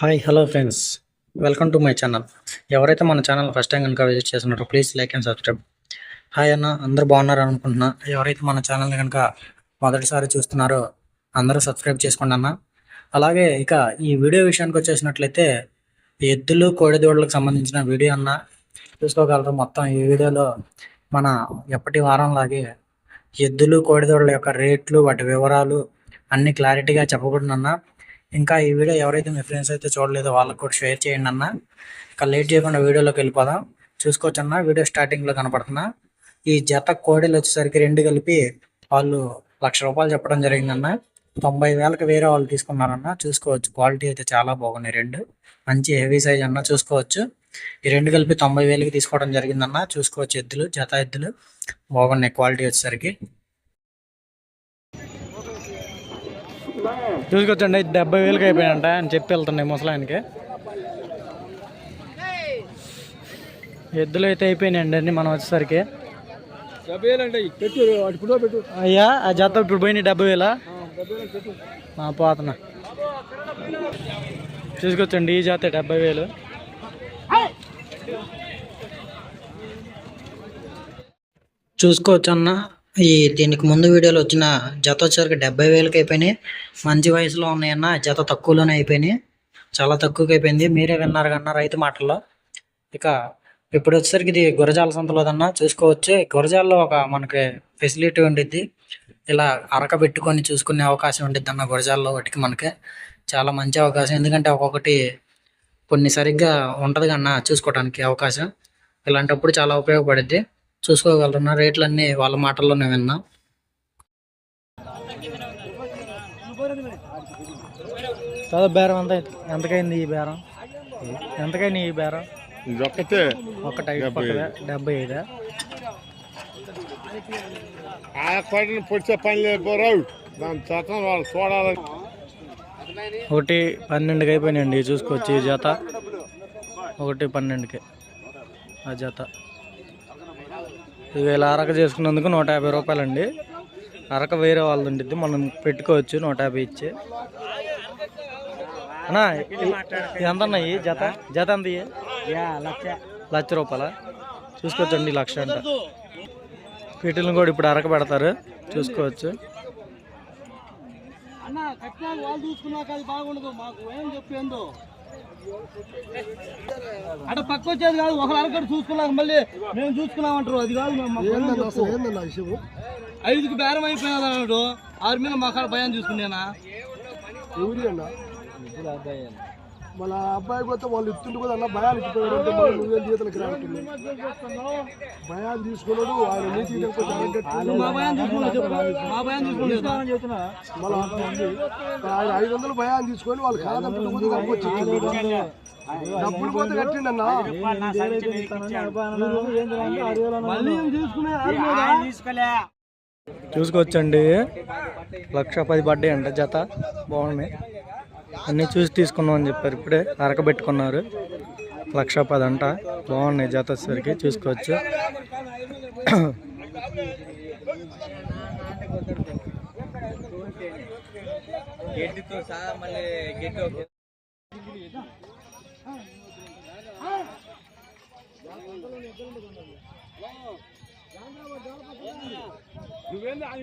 Hi hello friends. Welcome to my channel. ఎవరైతే మన channel first time కనుక visit చేస్తున్నారో please like and subscribe. Hi అన్న అందరూ బాగున్నారు అనుకుంటున్నా. ఎవరైతే మన ఛానల్ని కనుక మొదటిసారి చూస్తున్నారో అందరూ సబ్స్క్రైబ్ చేసుకోండి అన్న. అలాగే ఇక ఈ వీడియో విషయానికి వచ్చేసినట్లయితే ఎద్దులు కోడిదూడలకు సంబంధించిన వీడియో అన్న. చూసుకోగలరు మొత్తం ఈ వీడియోలో మన ఎప్పటి వారంలాగే ఎద్దులు కోడిదూడల యొక్క రేట్లు వాటి వివరాలు అన్ని క్లారిటీగా చెప్పకూడదన్నా ఇంకా ఈ వీడియో ఎవరైతే మీ ఫ్రెండ్స్ అయితే చూడలేదో వాళ్ళకి కూడా షేర్ చేయండి అన్న. ఇంకా లేట్ చేయకుండా వీడియోలోకి వెళ్ళిపోదాం. చూసుకోవచ్చు అన్న వీడియో స్టార్టింగ్లో కనపడుతున్నా. ఈ జత కోడీలు వచ్చేసరికి రెండు కలిపి వాళ్ళు లక్ష రూపాయలు చెప్పడం జరిగిందన్న. తొంభై వేలకు వేరే వాళ్ళు తీసుకున్నారన్న. చూసుకోవచ్చు క్వాలిటీ అయితే చాలా బాగున్నాయి రెండు. మంచి హెవీ సైజ్ అన్న చూసుకోవచ్చు. ఈ రెండు కలిపి తొంభై వేలకి తీసుకోవడం జరిగిందన్న. చూసుకోవచ్చు ఎద్దులు జత ఎద్దులు. బాగున్నాయి క్వాలిటీ వచ్చేసరికి. చూసుకొచ్చండి డెబ్బై వేలకి అయిపోయాయంట అని చెప్పి వెళ్తున్నాయి ముసలాయనకి. ఎద్దులు అయితే అయిపోయినాయండి అన్ని మనం వచ్చేసరికి. అయ్యా ఆ జత ఇప్పుడు పోయినాయి డెబ్బై వేల? మా పోతున్నా. చూసుకొచ్చండి ఈ జాత డెబ్బై వేలు. చూసుకోవచ్చు అన్న ఈ దీనికి ముందు వీడియోలో వచ్చిన జత వచ్చేసరికి డెబ్బై వేలకి అయిపోయినాయి. మంచి వయసులో ఉన్నాయన్న జత తక్కువలోనే అయిపోయినాయి. చాలా తక్కువకి అయిపోయింది. మీరే విన్నారు కన్నా రైతు మాటల్లో. ఇక ఇప్పుడు వచ్చేసరికి ఇది గురజాల సంతలోదన్న చూసుకోవచ్చు. గురజాల్లో ఒక మనకి ఫెసిలిటీ ఉండిద్ది. ఇలా అరక పెట్టుకొని చూసుకునే అవకాశం ఉండిద్ది అన్న గురజాల్లో వాటికి మనకి. చాలా మంచి అవకాశం. ఎందుకంటే ఒక్కొక్కటి కొన్ని సరిగ్గా ఉంటుంది కన్నా చూసుకోవడానికి అవకాశం. ఇలాంటప్పుడు చాలా ఉపయోగపడుద్ది. చూసుకోగలరున్న రేట్లన్నీ వాళ్ళ మాటల్లోనే విన్నా. చదువు బేరం ఎంత ఎంతకైంది ఈ బేరం? ఎంతకైంది ఈ బేరం? ఒకటి ఐదు పక్కన డెబ్బై ఐదా? ఆ పొడిచే పని దాని చట్టం వాళ్ళు చూడాలని. ఒకటి పన్నెండుకి అయిపోయినాయండి చూసుకోవచ్చు ఈ జత. ఒకటి పన్నెండుకి ఆ జత. ఇది ఇలా అరక చేసుకున్నందుకు నూట యాభై రూపాయలండి. అరక వేరే వాళ్ళది ఉండిద్ది మనం పెట్టుకోవచ్చు నూట యాభై ఇచ్చి. అన్నా ఎంత ఉన్నాయి జత? జత ఎంత? లక్ష. రూపాయల? చూసుకోవచ్చండి లక్ష అంట వీటిని కూడా ఇప్పుడు అరక పెడతారు చూసుకోవచ్చు. అన్న కట్నాలు వాళ్ళు చూసుకున్నాక అది బాగుండదు మాకు ఏం చెప్పేందో అట పక్క వచ్చేది కాదు ఒకరు అరకటి చూసుకున్నాక మళ్ళీ మేము చూసుకున్నామంటారు. అది కాదు. ఐదుకి బేరం అయిపోయినది అన్నాడు ఆరు మీద మా కాడ భయం చూసుకునేనా ఎవరి అన్న? మన అబ్బాయి పోతే వాళ్ళు ఇస్తుంటే కూడా అన్న భయానికి పోయాడంటే మళ్ళీ నువ్వేం భయాన్ని తీసుకున్నాడు ఆయన నీతి మళ్ళీ ఆయన ఐదు వందలు భయాన్ని తీసుకొని వాళ్ళు కాదంటే కూడా డబ్బులు పోతే కట్టిండన్నా చూసుకోవచ్చండి. లక్ష పది పడ్డాయి అంట జత. బాగున్నాయి అన్నీ చూసి తీసుకున్నాం అని చెప్పారు. ఇప్పుడే అరకబెట్టుకున్నారు లక్ష పది అంట. బాగున్నాయి జత చూసుకోవచ్చు. నువ్వేంది ఆయన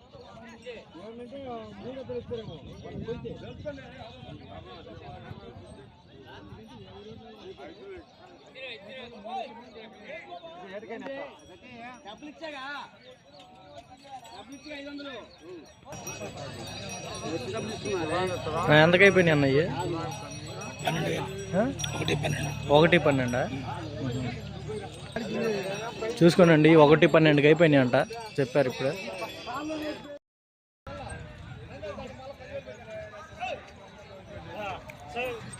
మీదకి పోతాయి ఎంతకు అయిపోయినాయి అన్నయ్య ఒకటి పన్నెండా? చూసుకోనండి ఒకటి పన్నెండుకి అయిపోయినాయి అంట చెప్పారు ఇప్పుడు.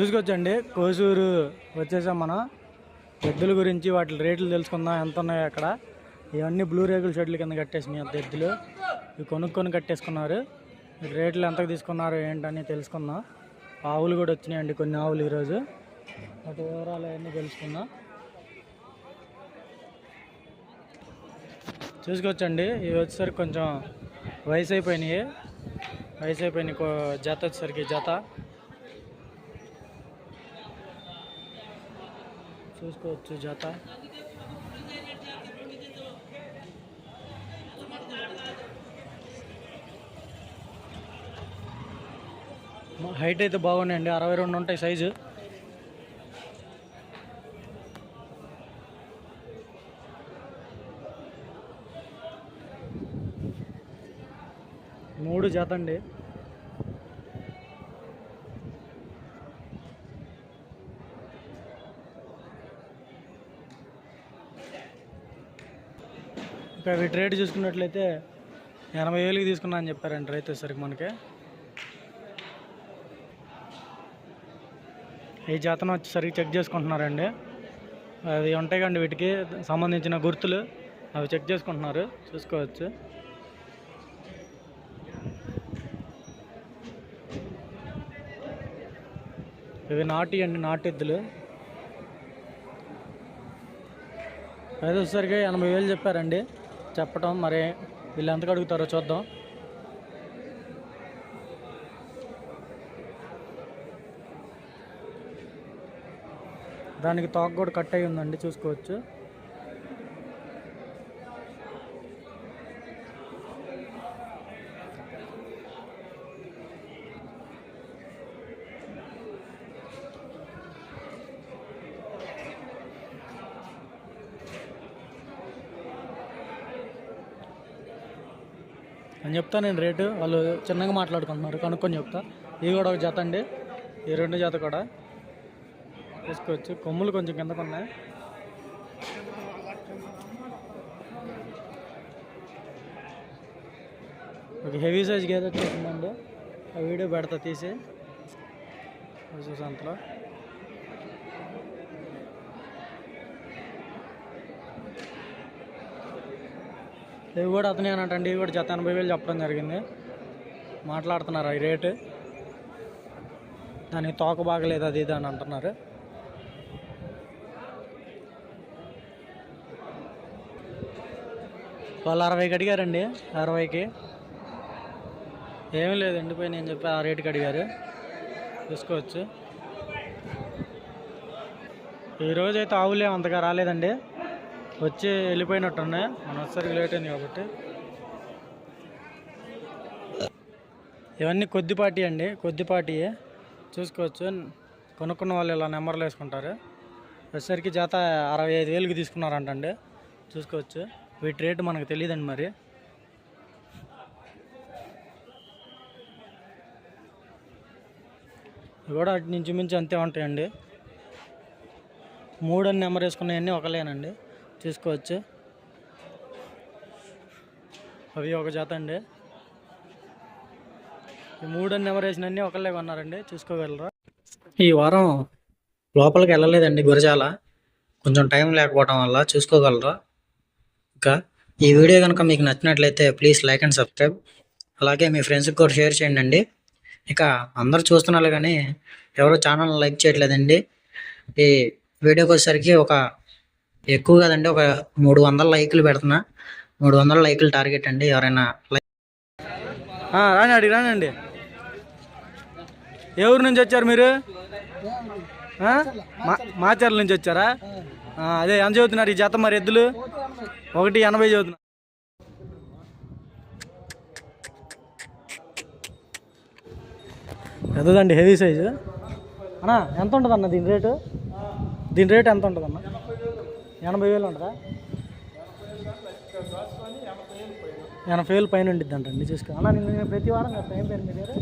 చూసుకోవచ్చండి. కోసూరు వచ్చేసాం మనం. ఎద్దుల గురించి వాటి రేట్లు తెలుసుకుందాం. ఎంత ఉన్నాయో అక్కడ. ఇవన్నీ బ్లూ రేకుల షెడ్ల కింద కట్టేసినాయి అంత ఎద్దులు. ఇవి కొనుక్కొని కట్టేసుకున్నారు. రేట్లు ఎంతకు తీసుకున్నారు ఏంటని తెలుసుకుందాం. ఆవులు కూడా వచ్చినాయండి కొన్ని ఆవులు ఈరోజు. వాటి వివరాలు అవన్నీ తెలుసుకుందాం. చూసుకోవచ్చండి. ఇవి వచ్చేసరికి కొంచెం వయసు అయిపోయినాయి. వయసు అయిపోయినాయి కో- జత వచ్చేసరికి జత. చూసుకోవచ్చు జత హైట్ అయితే బాగున్నాయండి. అరవై రెండు ఉంటాయి సైజు మూడు జత అండి ఇప్పుడు వీటి రేటు చూసుకున్నట్లయితే ఎనభై వేలుకి తీసుకున్నా అని చెప్పారండి రైతు సరికి మనకి. ఈ జాతను వచ్చేసరికి చెక్ చేసుకుంటున్నారండి? అవి ఉంటాయి కండి వీటికి సంబంధించిన గుర్తులు. అవి చెక్ చేసుకుంటున్నారు. చూసుకోవచ్చు. ఇవి నాటి అండి నాటు ఎద్దులు. అది వచ్చేసరికి ఎనభై వేలు చెప్పారండి. చెప్పటం మరి వీళ్ళు ఎంతకు అడుగుతారో చూద్దాం. దానికి తోక కూడా కట్ అయి ఉందండి చూసుకోవచ్చు. అని చెప్తా నేను రేటు వాళ్ళు చిన్నగా మాట్లాడుకుంటున్నారు కనుక్కొని చెప్తా. ఇవి కూడా ఒక జత అండి ఈ రెండు జత కూడా. తీసుకోవచ్చు కొమ్ములు కొంచెం కిందకు ఉన్నాయి. ఒక హెవీ సైజ్ గేదె వచ్చేసిందండి. ఆ వీడియో పెడతా తీసి. సంతలో ఇవి కూడా అతనే అన్నట్టండి ఇవి కూడా జత ఎనభై వేలు చెప్పడం జరిగింది. మాట్లాడుతున్నారు ఈ రేటు. దానికి తోక బాగలేదు అది ఇది అని అంటున్నారు. వాళ్ళు అరవైకి అడిగారండి. అరవైకి. ఏమీ లేదు ఎండిపోయి నేను చెప్పి ఆ రేటుకి అడిగారు. చూసుకోవచ్చు. ఈరోజు అయితే అంతగా రాలేదండి. వచ్చి వెళ్ళిపోయినట్టున్నాయి. మన వచ్చరికి లేట్ అయింది కాబట్టి. ఇవన్నీ కొద్దిపాటి అండి కొద్దిపాటియే చూసుకోవచ్చు. కొనుక్కున్న వాళ్ళు ఇలా నెంబర్లు వేసుకుంటారు. వచ్చేసరికి జత అరవై ఐదు వేలుకి తీసుకున్నారంటండి. చూసుకోవచ్చు. వీటి రేటు మనకు తెలియదండి మరి. ఇవి కూడా అటు నుంచి మించి అంతే ఉంటాయండి. మూడని నెంబర్ వేసుకున్నవన్నీ ఒకలేనండి. చూసుకోవచ్చు అవి ఒక జత అండి. ఈ మూడు అని నెంబర్ వేసినన్ని ఒకళ్ళే కొన్నారండి చూసుకోగలరా? ఈ వారం లోపలికి వెళ్ళలేదండి గురజాల. కొంచెం టైం లేకపోవడం వల్ల చూసుకోగలరా? ఇంకా ఈ వీడియో కనుక మీకు నచ్చినట్లయితే ప్లీజ్ లైక్ అండ్ సబ్స్క్రైబ్. అలాగే మీ ఫ్రెండ్స్కి కూడా షేర్ చేయండి అండి. ఇక అందరు చూస్తున్నారు కానీ ఎవరు ఛానల్ లైక్ చేయట్లేదండి. ఈ వీడియోకి వచ్చేసరికి ఒక ఎక్కువ కదండి ఒక మూడు వందల లైకులు పెడుతున్నా. మూడు వందల లైకులు టార్గెట్ అండి ఎవరైనా లైక్ రాని అడిగి రానండి ఏ ఊరు నుంచి వచ్చారు మీరు? మా- మాచర్ల నుంచి వచ్చారా? అదే ఎంత చదువుతున్నారు ఈ జత మరి ఎద్దులు? ఒకటి ఎనభై చదువుతున్నారు. పెద్దదండి హెవీ సైజు. అన్న ఎంత ఉంటుంది అన్న దీని రేటు? దీని రేటు ఎంత ఉంటుంది అన్న ఎనభై వేలు ఉంటుందా? ఎనభై వేలు పైన ఉండిద్ది అంటండి చూసుకో. అన్న నేను నేను ప్రతి వారం నా టైం పేరు మీ పేరు?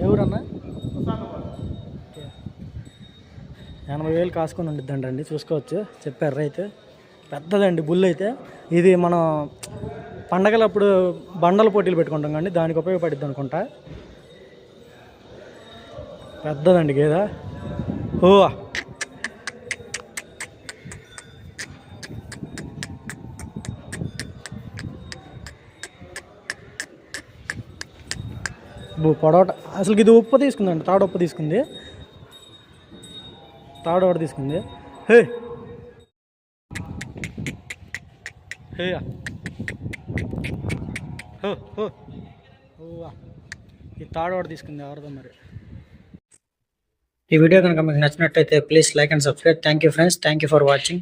ఏ ఊరన్నా? ఎనభై వేలు కాసుకొని ఉండిద్ది అండి చూసుకోవచ్చు. చెప్పారు రైతు. పెద్దదండి బుల్ అయితే. ఇది మనం పండగలప్పుడు బండల పోటీలు పెట్టుకుంటాం కానీ దానికి ఉపయోగపడుద్ది అనుకుంటా. పెద్దదండి గేదె. ఓ పొడవట అసలు ఇది ఉప్పు తీసుకుందండి తాడు ఉప్పు తీసుకుంది. తాడు ఒకటి తీసుకుంది. హే! హే హో హో. ఈ తాడు ఒకటి తీసుకుంది ఎవరిదో మరి. ఈ వీడియో కనుక మీకు నచ్చినట్టయితే please like and subscribe. Thank you friends. Thank you for watching.